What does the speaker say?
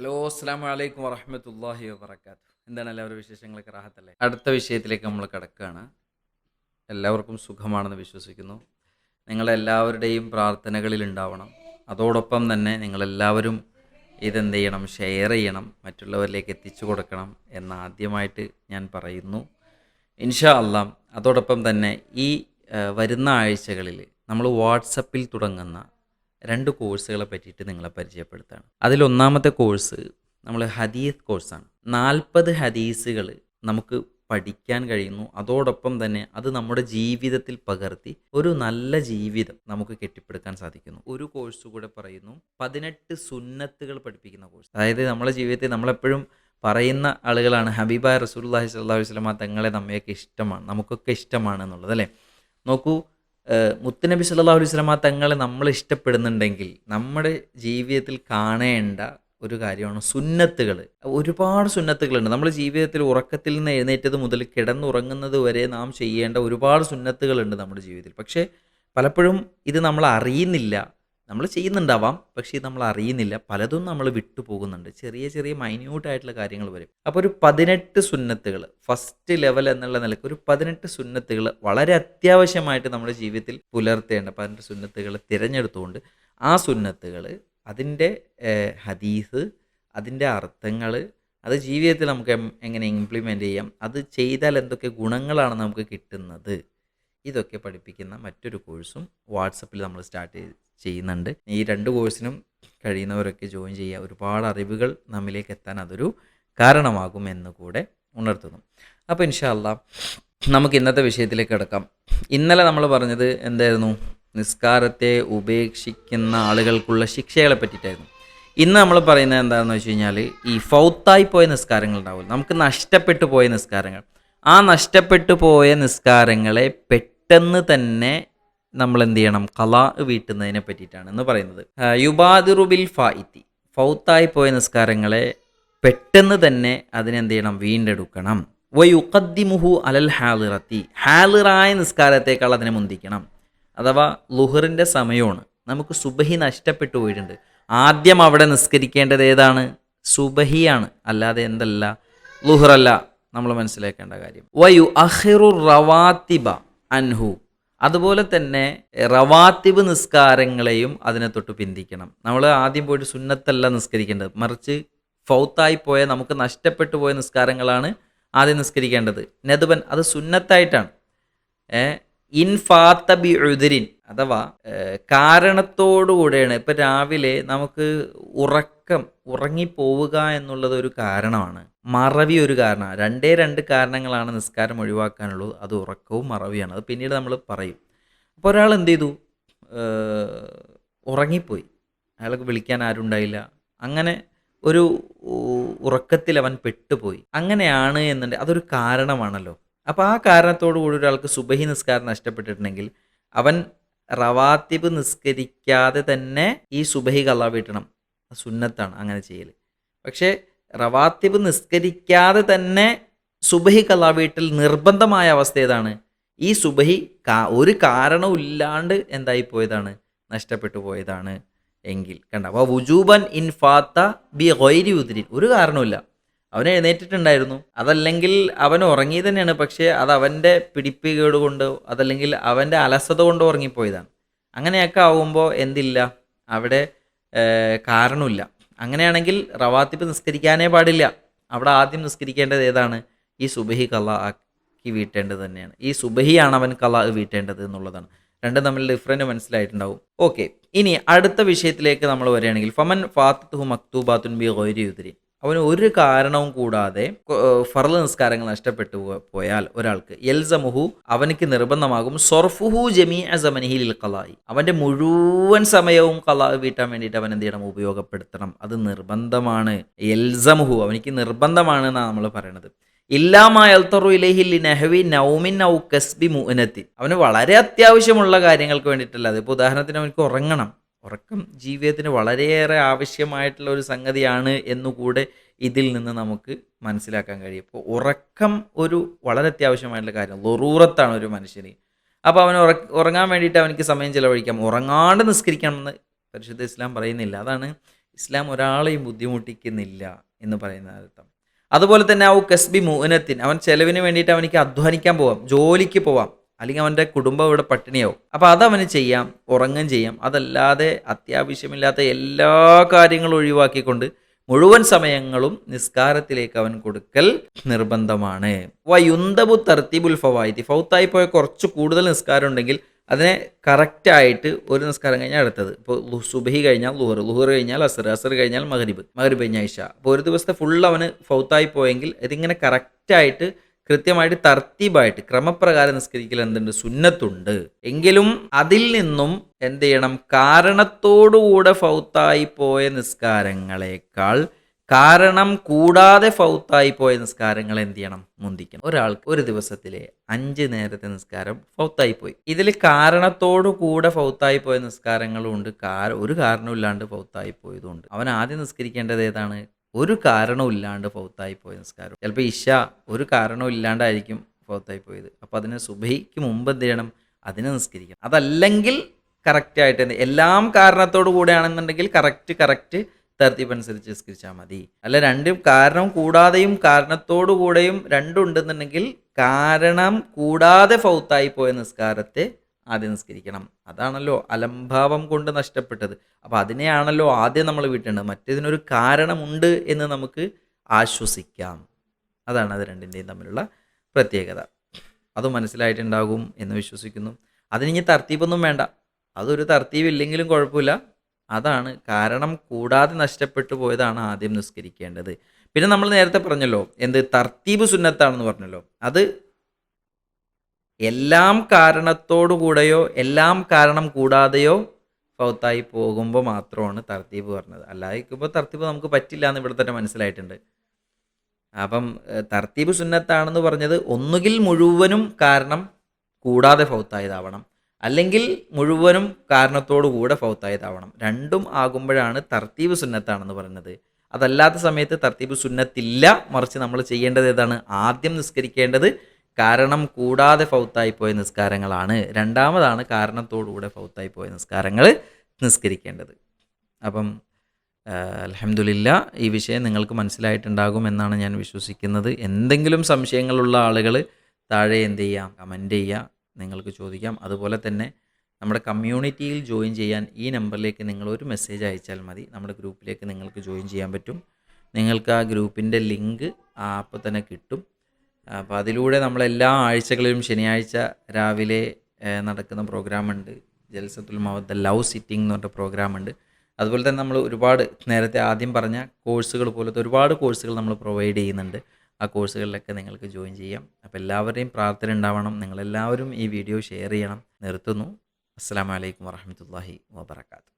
Hello അസ്സാം വലൈക്കും വറഹമത്തല്ലാഹി വാബർക്കാത്തു എന്താണ് എല്ലാവരും വിശേഷങ്ങളൊക്കെ റാഹത്തല്ലേ? അടുത്ത വിഷയത്തിലേക്ക് നമ്മൾ കിടക്കുകയാണ്. എല്ലാവർക്കും സുഖമാണെന്ന് വിശ്വസിക്കുന്നു. നിങ്ങളെല്ലാവരുടെയും പ്രാർത്ഥനകളിൽ ഉണ്ടാവണം. അതോടൊപ്പം തന്നെ നിങ്ങളെല്ലാവരും ഇതെന്ത് ചെയ്യണം ഷെയർ ചെയ്യണം മറ്റുള്ളവരിലേക്ക് എത്തിച്ചു കൊടുക്കണം എന്ന് ആദ്യമായിട്ട് ഞാൻ പറയുന്നു. ഇൻഷാ അല്ലാം അതോടൊപ്പം തന്നെ ഈ വരുന്ന ആഴ്ചകളിൽ നമ്മൾ വാട്സപ്പിൽ തുടങ്ങുന്ന രണ്ട് കോഴ്സുകളെ പറ്റിയിട്ട് നിങ്ങളെ പരിചയപ്പെടുത്താണ്. അതിലൊന്നാമത്തെ കോഴ്സ് നമ്മൾ ഹദീസ് കോഴ്സാണ് നാൽപ്പത് ഹദീസുകൾ നമുക്ക് പഠിക്കാൻ കഴിയുന്നു. അതോടൊപ്പം തന്നെ അത് നമ്മുടെ ജീവിതത്തിൽ പകർത്തി ഒരു നല്ല ജീവിതം നമുക്ക് കെട്ടിപ്പടുക്കാൻ സാധിക്കുന്നു. ഒരു കോഴ്സ് കൂടെ പറയുന്നു. പതിനെട്ട് സുന്നത്തുകൾ പഠിപ്പിക്കുന്ന കോഴ്സ് അതായത് നമ്മുടെ ജീവിതത്തിൽ നമ്മളെപ്പോഴും പറയുന്ന ആളുകളാണ്. ഹബീബ റസൂലുള്ളാഹി സ്വല്ലല്ലാഹു അലൈഹി വസല്ലമ തങ്ങളെ നമ്മയൊക്കെ ഇഷ്ടമാണ്. നമുക്കൊക്കെ ഇഷ്ടമാണ് എന്നുള്ളത് അല്ലേ? നോക്കൂ മുത്തുനബി സല്ലല്ലാഹു അലൈഹി വസല്ലമ തങ്ങളെ നമ്മൾ ഇഷ്ടപ്പെടുന്നുണ്ടെങ്കിൽ നമ്മുടെ ജീവിതത്തിൽ കാണേണ്ട ഒരു കാര്യമാണ് സുന്നത്തുകൾ. ഒരുപാട് സുന്നത്തുകളുണ്ട്. നമ്മുടെ ജീവിതത്തിൽ ഉറക്കത്തിൽ നിന്ന് എഴുന്നേറ്റത് മുതൽ കിടന്നുറങ്ങുന്നത് വരെ നാം ചെയ്യേണ്ട ഒരുപാട് സുന്നത്തുകളുണ്ട് നമ്മുടെ ജീവിതത്തിൽ. പക്ഷേ പലപ്പോഴും ഇത് നമ്മൾ അറിയുന്നില്ല. നമ്മൾ ചെയ്യുന്നുണ്ടാവാം പക്ഷേ നമ്മൾ അറിയുന്നില്ല. പലതും നമ്മൾ വിട്ടുപോകുന്നുണ്ട് ചെറിയ ചെറിയ മൈന്യൂട്ടായിട്ടുള്ള കാര്യങ്ങൾ വരും. അപ്പോൾ ഒരു പതിനെട്ട് സുന്നത്തുകൾ ഫസ്റ്റ് ലെവൽ എന്നുള്ള നിലയ്ക്ക് ഒരു പതിനെട്ട് സുന്നത്തുകൾ വളരെ അത്യാവശ്യമായിട്ട് നമ്മുടെ ജീവിതത്തിൽ പുലർത്തേണ്ട പതിനെട്ട് സുന്നത്തുകൾ തിരഞ്ഞെടുത്തുകൊണ്ട് ആ സുന്നത്തുകൾ അതിന്റെ ഹദീസ് അതിന്റെ അർത്ഥങ്ങൾ അത് ജീവിതത്തിൽ നമുക്ക് എങ്ങനെ ഇംപ്ലിമെന്റ് ചെയ്യാം അത് ചെയ്താൽ എന്തൊക്കെ ഗുണങ്ങളാണ് നമുക്ക് കിട്ടുന്നത്? ഇതൊക്കെ പഠിപ്പിക്കുന്ന മറ്റൊരു കോഴ്സും വാട്സപ്പിൽ നമ്മൾ സ്റ്റാർട്ട് ചെയ്യുന്നുണ്ട്. ഈ രണ്ട് കോഴ്സിനും കഴിയുന്നവരൊക്കെ ജോയിൻ ചെയ്യുക ഒരുപാട് അറിവുകൾ നമ്മിലേക്ക് എത്താൻ അതൊരു കാരണമാകും എന്ന് കൂടെ ഉണർത്തുന്നു. അപ്പോൾ ഇൻഷാല്ല നമുക്ക് ഇന്നത്തെ വിഷയത്തിലേക്ക് കിടക്കാം. ഇന്നലെ നമ്മൾ പറഞ്ഞത് എന്തായിരുന്നു? നിസ്കാരത്തെ ഉപേക്ഷിക്കുന്ന ആളുകൾക്കുള്ള ശിക്ഷകളെ പറ്റിയിട്ടായിരുന്നു. ഇന്ന് നമ്മൾ പറയുന്നത് എന്താണെന്ന് വെച്ച് കഴിഞ്ഞാൽ ഈ ഫൗത്തായി പോയ നിസ്കാരങ്ങൾ ഉണ്ടാവില്ല. നമുക്ക് നഷ്ടപ്പെട്ടു പോയ നിസ്കാരങ്ങൾ. ആ നഷ്ടപ്പെട്ടു പോയ നിസ്കാരങ്ങളെ പെട്ടെന്ന് തന്നെ നമ്മൾ എന്ത് ചെയ്യണം കലാ വീട്ടുന്നതിനെ പറ്റിയിട്ടാണ് എന്ന് പറയുന്നത്. യുബാദിറുബിൽ ഫായിത്തി ഫൗത്തായി പോയ നിസ്കാരങ്ങളെ പെട്ടെന്ന് തന്നെ അതിനെന്ത് ചെയ്യണം വീണ്ടെടുക്കണം. വയുഖദ്ദിമുഹു അലൽ ഹാലിറത്തി. ഹാലിറായ നിസ്കാരത്തേക്കാൾ അതിനെ മുന്തിക്കണം. അഥവാ ലുഹറിന്റെ സമയമാണ്. നമുക്ക് സുബഹി നഷ്ടപ്പെട്ടു പോയിട്ടുണ്ട്. ആദ്യം അവിടെ നിസ്കരിക്കേണ്ടത് ഏതാണ്? സുബഹിയാണ്. അല്ലാതെ എന്തല്ല? ലുഹറല്ല. നമ്മൾ മനസ്സിലാക്കേണ്ട കാര്യം. വയു അഹിറു റവാത്തിബ അൻഹു. അതുപോലെ തന്നെ റവാത്തിബ് നിസ്കാരങ്ങളെയും അതിനെ തൊട്ട് പിന്തിക്കണം. നമ്മൾ ആദ്യം പോയിട്ട് സുന്നത്തല്ല നിസ്കരിക്കേണ്ടത്. മറിച്ച് ഫൗത്തായി പോയ നമുക്ക് നഷ്ടപ്പെട്ടു പോയ നിസ്കാരങ്ങളാണ് ആദ്യം നിസ്കരിക്കേണ്ടത്. നദുബൻ അത് സുന്നത്തായിട്ടാണ്. ഇൻഫാത്ത ഇൻ ഫാത്ത ബി എഴുതിരിൻ അഥവാ കാരണത്തോടുകൂടെയാണ്. ഇപ്പം രാവിലെ നമുക്ക് ഉറക്കം ഉറങ്ങിപ്പോവുക എന്നുള്ളത് ഒരു കാരണമാണ്. മറവി ഒരു കാരണമാണ്. രണ്ടേ രണ്ട് കാരണങ്ങളാണ് നിസ്കാരം ഒഴിവാക്കാനുള്ളത്. അത് ഉറക്കവും മറവിയാണ്. അത് പിന്നീട് നമ്മൾ പറയും. അപ്പോൾ ഒരാൾ എന്ത് ചെയ്തു? ഉറങ്ങിപ്പോയി. അയാൾക്ക് വിളിക്കാൻ ആരുണ്ടായില്ല അങ്ങനെ ഒരു ഉറക്കത്തിൽ അവൻ പെട്ടുപോയി. അങ്ങനെയാണ് എന്നുണ്ടെങ്കിൽ അതൊരു കാരണമാണല്ലോ. അപ്പോൾ ആ കാരണത്തോടു കൂടി ഒരാൾക്ക് സുബഹി നിസ്കാരം നഷ്ടപ്പെട്ടിട്ടുണ്ടെങ്കിൽ അവൻ റവാത്തിബ് നിസ്കരിക്കാതെ തന്നെ ഈ സുബഹി കള്ള വീട്ടണം. അത് സുന്നത്താണ് അങ്ങനെ ചെയ്യൽ പക്ഷേ റവാത്തിബ് നിസ്കരിക്കാതെ തന്നെ സുബഹി കള്ള വീട്ടിൽ നിർബന്ധമായ അവസ്ഥ ഏതാണ്? ഈ സുബഹി കാ ഒരു കാരണവും ഇല്ലാണ്ട് എന്തായി പോയതാണ്? നഷ്ടപ്പെട്ടു പോയതാണ് എങ്കിൽ. കണ്ട? അപ്പോൾ വുജൂബൻ ഇൻ ഫാത്ത ബി ഗൈരി ഉദ്രിൻ. ഒരു കാരണവുമില്ല അവൻ എഴുന്നേറ്റിട്ടുണ്ടായിരുന്നു. അതല്ലെങ്കിൽ അവൻ ഉറങ്ങി തന്നെയാണ്. പക്ഷേ അത് അവന്റെ പിടിപ്പുകേട് കൊണ്ട് അതല്ലെങ്കിൽ അവന്റെ അലസത കൊണ്ട് ഉറങ്ങിപ്പോയതാണ്. അങ്ങനെയൊക്കെ ആവുമ്പോൾ എന്തില്ല? അവിടെ കാരണമില്ല. അങ്ങനെയാണെങ്കിൽ റവാത്തിപ്പ് നിസ്കരിക്കാനേ പാടില്ല. അവിടെ ആദ്യം നിസ്കരിക്കേണ്ടത് ഏതാണ്? ഈ സുബഹി കല ആക്കി വീട്ടേണ്ടത് തന്നെയാണ്. ഈ സുബഹിയാണ് അവൻ കല വീട്ടേണ്ടത് എന്നുള്ളതാണ്. രണ്ടും തമ്മിൽ ഡിഫറന്റ് മനസ്സിലായിട്ടുണ്ടാവും. ഓക്കെ ഇനി അടുത്ത വിഷയത്തിലേക്ക് നമ്മൾ വരികയാണെങ്കിൽ ഫമൻ ഫാത്തു മക്തൂബാത്തുൻ ബി ഗൈരി ഉദ്രി. അവന് ഒരു കാരണവും കൂടാതെ ഫർൾ നിസ്കാരങ്ങൾ നഷ്ടപ്പെട്ടു പോയാൽ ഒരാൾക്ക് എൽ എൽസമുഹു അവനക്ക് നിർബന്ധമാകും സൊർഫുഹു ജമീ അസമനിഹിൽ കലായി അവന്റെ മുഴുവൻ സമയവും കലാ വീട്ടാൻ വേണ്ടിയിട്ട് അവൻ എന്ത് ചെയ്യണം? ഉപയോഗപ്പെടുത്തണം. അത് നിർബന്ധമാണ്. എൽ എൽസമുഹു അവനിക്ക് നിർബന്ധമാണ് എന്നാണ് നമ്മൾ പറയണത്. അവന് വളരെ അത്യാവശ്യമുള്ള കാര്യങ്ങൾക്ക് വേണ്ടിയിട്ടല്ല. അത് ഇപ്പോൾ ഉദാഹരണത്തിന് അവനക്ക് ഉറങ്ങണം. ഉറക്കം ജീവിതത്തിന് വളരെയേറെ ആവശ്യമായിട്ടുള്ള ഒരു സംഗതിയാണ് എന്നുകൂടെ ഇതിൽ നിന്ന് നമുക്ക് മനസ്സിലാക്കാൻ കഴിയും. അപ്പോൾ ഉറക്കം ഒരു വളരെ അത്യാവശ്യമായിട്ടുള്ള കാര്യം. ലൊറൂറത്താണ് ഒരു മനുഷ്യന്. അപ്പോൾ അവൻ ഉറ ഉറങ്ങാൻ വേണ്ടിയിട്ട് അവനിക്ക് സമയം ചിലവഴിക്കാം. ഉറങ്ങാണ്ട് നിസ്കരിക്കണം എന്ന് പരിശുദ്ധ ഇസ്ലാം പറയുന്നില്ല. അതാണ് ഇസ്ലാം ഒരാളെയും ബുദ്ധിമുട്ടിക്കുന്നില്ല എന്ന് പറയുന്ന അർത്ഥം. അതുപോലെ തന്നെ ആ കസ്ബി മോഹനത്തിന് അവൻ ചെലവിന് വേണ്ടിയിട്ട് അവനിക്ക് അധ്വാനിക്കാൻ പോവാം. ജോലിക്ക് പോവാം. അല്ലെങ്കിൽ അവന്റെ കുടുംബം ഇവിടെ പട്ടിണിയാവും. അപ്പോൾ അതവന് ചെയ്യാം ഉറങ്ങും ചെയ്യാം. അതല്ലാതെ അത്യാവശ്യമില്ലാത്ത എല്ലാ കാര്യങ്ങളും ഒഴിവാക്കിക്കൊണ്ട് മുഴുവൻ സമയങ്ങളും നിസ്കാരത്തിലേക്ക് അവൻ കൊടുക്കൽ നിർബന്ധമാണ്. വയുന്തബു തർത്തീബുൽ ഫവായിത്തി ഫൗത്തായി പോയ കുറച്ച് കൂടുതൽ നിസ്കാരം ഉണ്ടെങ്കിൽ അതിനെ കറക്റ്റായിട്ട് ഒരു നിസ്കാരം കഴിഞ്ഞാൽ അടുത്തത്. ഇപ്പോൾ സുബഹി കഴിഞ്ഞാൽ ലുഹർ ലുഹർ കഴിഞ്ഞാൽ അസർ അസർ കഴിഞ്ഞാൽ മഹരിബ് മഹരിബ് കഴിഞ്ഞാൽ ഇഷ. അപ്പോൾ ഒരു ദിവസത്തെ ഫുൾ അവന് ഫൗത്തായി പോയെങ്കിൽ ഇതിങ്ങനെ കറക്റ്റായിട്ട് കൃത്യമായിട്ട് തർത്തീബായിട്ട് ക്രമപ്രകാരം നിസ്കരിക്കൽ എന്തുണ്ട്? സുന്നത്തുണ്ട്. എങ്കിലും അതിൽ നിന്നും എന്ത് ചെയ്യണം? കാരണത്തോടുകൂടെ ഫൗത്തായി പോയ നിസ്കാരങ്ങളെക്കാൾ കാരണം കൂടാതെ ഫൗത്തായി പോയ നിസ്കാരങ്ങൾ എന്ത് ചെയ്യണം? മുന്തിക്കണം. ഒരാൾക്ക് ഒരു ദിവസത്തിലെ അഞ്ച് നേരത്തെ നിസ്കാരം ഫൗത്തായി പോയി. ഇതിൽ കാരണത്തോടു കൂടെ ഫൗത്തായി പോയ നിസ്കാരങ്ങളും ഉണ്ട് കാര ഒരു കാരണമില്ലാണ്ട് ഫൗത്തായി പോയതുകൊണ്ട് അവൻ ആദ്യം നിസ്കരിക്കേണ്ടത് ഏതാണ്? ഒരു കാരണവും ഇല്ലാണ്ട് ഫൗത്തായി പോയ നിസ്കാരം. ചിലപ്പോൾ ഇഷ ഒരു കാരണവും ഇല്ലാണ്ടായിരിക്കും ഫൗത്തായി പോയത്. അപ്പോൾ അതിന് സുബഹിക്ക് മുമ്പ് എന്ത് ചെയ്യണം? അതിനെ നിസ്കരിക്കണം. അതല്ലെങ്കിൽ കറക്റ്റായിട്ട് എന്ത് എല്ലാം കാരണത്തോടു കൂടെയാണെന്നുണ്ടെങ്കിൽ കറക്റ്റ് കറക്റ്റ് തർത്തീബ് അനുസരിച്ച് നിസ്കരിച്ചാൽ മതി. അല്ല രണ്ടും കാരണം കൂടാതെയും കാരണത്തോടു കൂടെയും രണ്ടുണ്ടെന്നുണ്ടെങ്കിൽ കാരണം കൂടാതെ ഫൗത്തായി പോയ നിസ്കാരത്തെ ആദ്യം നിസ്കരിക്കണം. അതാണല്ലോ അലംഭാവം കൊണ്ട് നഷ്ടപ്പെട്ടത്. അപ്പോൾ അതിനെയാണല്ലോ ആദ്യം നമ്മൾ വിട്ടേണ്ടത്. മറ്റേതിനൊരു കാരണമുണ്ട് എന്ന് നമുക്ക് ആശ്വസിക്കാം. അതാണ് അത് രണ്ടിന്റെയും തമ്മിലുള്ള പ്രത്യേകത. അത് മനസ്സിലായിട്ടുണ്ടാകും എന്ന് വിശ്വസിക്കുന്നു. അതിനി തർത്തീബൊന്നും വേണ്ട. അതൊരു തർത്തീവില്ലെങ്കിലും കുഴപ്പമില്ല. അതാണ് കാരണം കൂടാതെ നഷ്ടപ്പെട്ടു പോയതാണ് ആദ്യം നിസ്കരിക്കേണ്ടത്. പിന്നെ നമ്മൾ നേരത്തെ പറഞ്ഞല്ലോ എന്ത് തർത്തീബ് സുന്നത്താണെന്ന് പറഞ്ഞല്ലോ. അത് എല്ലാം കാരണത്തോടു കൂടെയോ എല്ലാം കാരണം കൂടാതെയോ ഫൗത്തായി പോകുമ്പോൾ മാത്രമാണ് തർത്തീബ് പറഞ്ഞത്. അല്ലാതെ ഇപ്പോൾ തർത്തീബ് നമുക്ക് പറ്റില്ല എന്ന് ഇവിടെ തന്നെ മനസ്സിലായിട്ടുണ്ട്. അപ്പം തർത്തീപ് സുന്നത്താണെന്ന് പറഞ്ഞത് ഒന്നുകിൽ മുഴുവനും കാരണം കൂടാതെ ഫൗത്തായതാവണം. അല്ലെങ്കിൽ മുഴുവനും കാരണത്തോടു കൂടെ ഫൗത്തായതാവണം. രണ്ടും ആകുമ്പോഴാണ് തർത്തീബ് സുന്നത്താണെന്ന് പറഞ്ഞത് അതല്ലാത്ത സമയത്ത് തർത്തീബ് സുന്നത്തില്ല. മറിച്ച് നമ്മൾ ചെയ്യേണ്ടത് ഏതാണ്? ആദ്യം നിസ്കരിക്കേണ്ടത് കാരണം കൂടാതെ ഫൗത്തായി പോയ നിസ്കാരങ്ങളാണ്. രണ്ടാമതാണ് കാരണത്തോടുകൂടെ ഫൗത്തായി പോയ നിസ്കാരങ്ങൾ നിസ്കരിക്കേണ്ടത്. അപ്പം അലഹമുല്ല ഈ വിഷയം നിങ്ങൾക്ക് മനസ്സിലായിട്ടുണ്ടാകും എന്നാണ് ഞാൻ വിശ്വസിക്കുന്നത്. എന്തെങ്കിലും സംശയങ്ങളുള്ള ആളുകൾ താഴെ എന്ത് ചെയ്യാം? കമന്റ് ചെയ്യുക. നിങ്ങൾക്ക് ചോദിക്കാം. അതുപോലെ തന്നെ നമ്മുടെ കമ്മ്യൂണിറ്റിയിൽ ജോയിൻ ചെയ്യാൻ ഈ നമ്പറിലേക്ക് നിങ്ങൾ ഒരു മെസ്സേജ് അയച്ചാൽ മതി. നമ്മുടെ ഗ്രൂപ്പിലേക്ക് നിങ്ങൾക്ക് ജോയിൻ ചെയ്യാൻ പറ്റും. നിങ്ങൾക്ക് ആ ഗ്രൂപ്പിന്റെ ലിങ്ക് അപ്പോൾ തന്നെ കിട്ടും. അപ്പോൾ അതിലൂടെ നമ്മൾ എല്ലാ ആഴ്ചകളിലും ശനിയാഴ്ച രാവിലെ നടക്കുന്ന പ്രോഗ്രാമുണ്ട് ജൽസത്തുൽ മവദ്ദ ലവ് സിറ്റിംഗ് എന്ന് പറഞ്ഞ പ്രോഗ്രാമുണ്ട് അതുപോലെ തന്നെ നമ്മൾ ഒരുപാട് നേരത്തെ ആദ്യം പറഞ്ഞ കോഴ്സുകൾ പോലത്തെ ഒരുപാട് കോഴ്സുകൾ നമ്മൾ പ്രൊവൈഡ് ചെയ്യുന്നുണ്ട്. ആ കോഴ്സുകളിലൊക്കെ നിങ്ങൾക്ക് ജോയിൻ ചെയ്യാം. അപ്പോൾ എല്ലാവരുടെയും പ്രാർത്ഥന ഉണ്ടാവണം. നിങ്ങളെല്ലാവരും ഈ വീഡിയോ ഷെയർ ചെയ്യണം. നിർത്തുന്നു. അസ്സാം വലൈക്കും വാഹമത്തല്ലാഹി വാബർക്കാത്തു